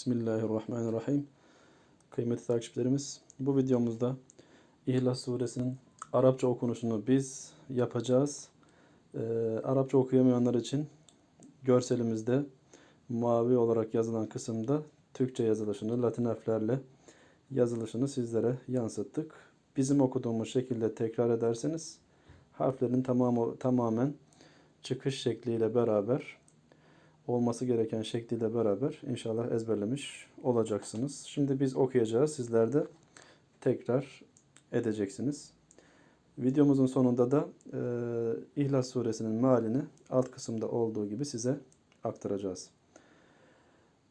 Bismillahirrahmanirrahim. Kıymetli takipçilerimiz, bu videomuzda İhlas Suresinin Arapça okunuşunu biz yapacağız. Ee, Arapça okuyamayanlar için görselimizde mavi olarak yazılan kısımda Türkçe yazılışını Latin harflerle yazılışını sizlere yansıttık. Bizim okuduğumuz şekilde tekrar ederseniz harflerin tamamı tamamen çıkış şekliyle beraber olması gereken şekliyle beraber inşallah ezberlemiş olacaksınız. Şimdi biz okuyacağız. Sizler de tekrar edeceksiniz. Videomuzun sonunda da e, İhlas suresinin mealini alt kısımda olduğu gibi size aktaracağız.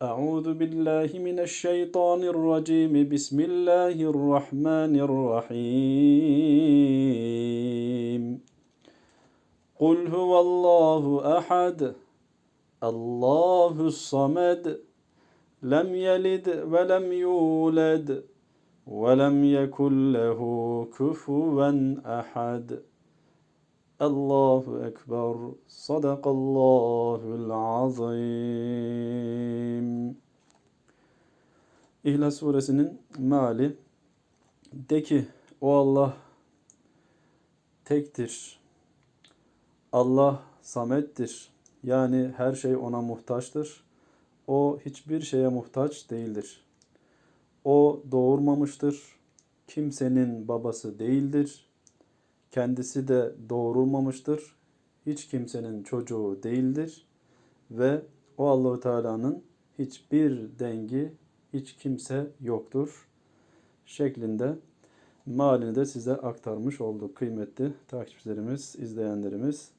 Euzu billahi mineşşeytanirracim. Bismillahirrahmanirrahim. Kul huvallahu ahad. Allahu samed. Lem yelid ve lem yulad. Ve lem yekun lehu kufuven ahad. Allahu Ekber. Sadakallahul azim. İhlas suresinin meali de ki o Allah tektir. Allah samettir. Yani her şey ona muhtaçtır. O hiçbir şeye muhtaç değildir. O doğurmamıştır. Kimsenin babası değildir. Kendisi de doğurulmamıştır. Hiç kimsenin çocuğu değildir ve o Allahu Teala'nın hiçbir dengi, hiç kimse yoktur şeklinde malini de size aktarmış olduk kıymetli takipçilerimiz, izleyenlerimiz.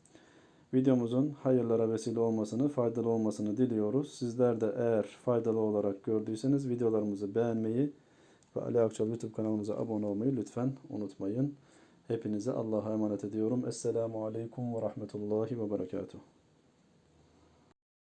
Videomuzun hayırlara vesile olmasını, faydalı olmasını diliyoruz. Sizler de eğer faydalı olarak gördüyseniz videolarımızı beğenmeyi ve Ali Akçal YouTube kanalımıza abone olmayı lütfen unutmayın. Hepinize Allah'a emanet ediyorum. Esselamu Aleyküm ve Rahmetullahi ve Berekatuhu.